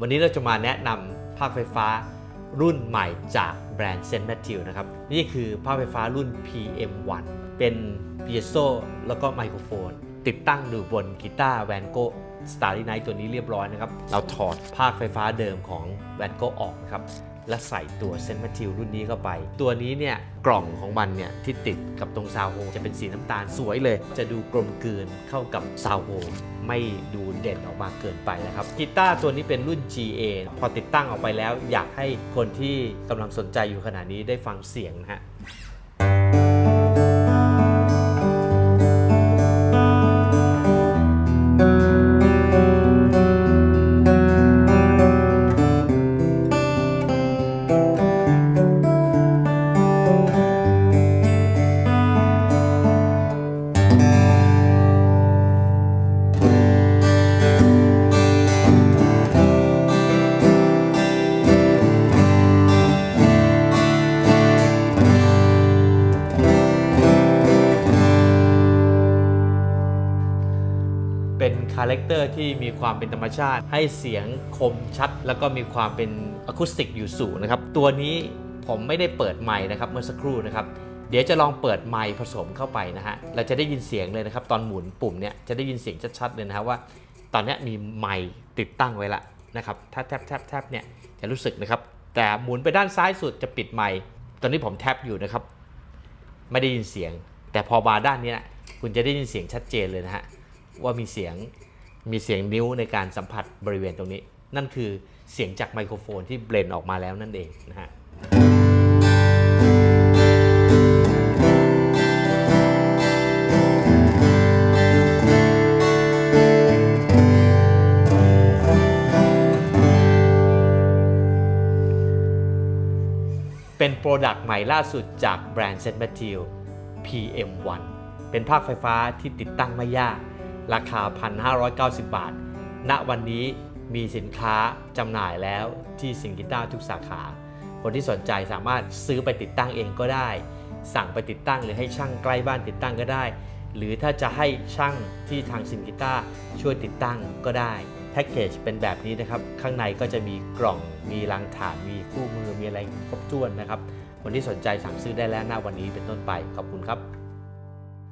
วันนี้เราจะมาแนะนำภาคไฟฟ้ารุ่นใหม่จากแบรนด์เซนต์แมทธิวนะครับ นี่คือภาคไฟฟ้ารุ่น PM1 เป็นเปียโซแล้วก็ไมโครโฟน ติดตั้งอยู่บนกีตาร์แวนโกสตาร์ลีไนท์ตัวนี้เรียบร้อยนะครับ เราถอดภาคไฟฟ้าเดิมของแวนโกออกนะครับ และใส่ตัวเซนต์แมทิวรุ่นนี้เข้าไป ตัวนี้เนี่ยกล่องของมันเนี่ยที่ติดกับตรงซาวโฮจะเป็นสีน้ำตาลสวยเลย จะดูกลมกลืนเข้ากับซาวโฮไม่ดูเด่นออกมาเกินไปนะครับกีตาร์ตัวนี้เป็นรุ่น GA พอติดตั้งออกไปแล้ว อยากให้คนที่กำลังสนใจอยู่ขณะนี้ได้ฟังเสียงนะฮะ เป็นคาแรคเตอร์ที่มีความเป็นธรรมชาติ ให้เสียงคมชัด แล้วก็มีความเป็นอะคูสติกอยู่สูงนะครับ ตัวนี้ผมไม่ได้เปิดไมค์นะครับเมื่อสักครู่นะครับเดี๋ยวจะลองเปิดไมค์ผสมเข้าไปนะฮะ เราจะได้ยินเสียงเลยนะครับ ตอนหมุนปุ่มเนี่ยจะได้ยินเสียงชัดๆเลยนะครับว่า ตอนนี้มีไมค์ติดตั้งไว้ละนะครับ ถ้าแทบแทบแทบเนี่ยจะรู้สึกนะครับ แต่หมุนไปด้านซ้ายสุดจะปิดไมค์ตอนนี้ผมแทบอยู่นะครับ ไม่ได้ยินเสียง แต่พอมาด้านนี้ยคุณจะได้ยินเสียงชัดเจนเลยนะฮะ ว่ามีเสียงมีเสียงนิ้วในการสัมผัสบริเวณตรงนี้ นั่นคือเสียงจากไมโครโฟนที่เบลนออกมาแล้วนั่นเองนะฮะเป็นโปรดักต์ใหม่ล่าสุดจากแบรนด์เซนต์แมทธิว PM1 เป็นภาคไฟฟ้าที่ติดตั้งไม่ยาก ราคา 1,590 บาท ณ วันนี้มีสินค้าจำหน่ายแล้วที่สิงกิต้าทุกสาขา คนที่สนใจสามารถซื้อไปติดตั้งเองก็ได้ สั่งไปติดตั้งหรือให้ช่างใกล้บ้านติดตั้งก็ได้ หรือถ้าจะให้ช่างที่ทางสินกิต้าช่วยติดตั้งก็ได้แพ็กเกจเป็นแบบนี้นะครับ ข้างในก็จะมีกล่อง มีรางฐาน มีคู่มือ มีอะไรครบถ้วนนะครับ คนที่สนใจสั่งซื้อได้แล้วหน้าวันนี้เป็นต้นไป ขอบคุณครับ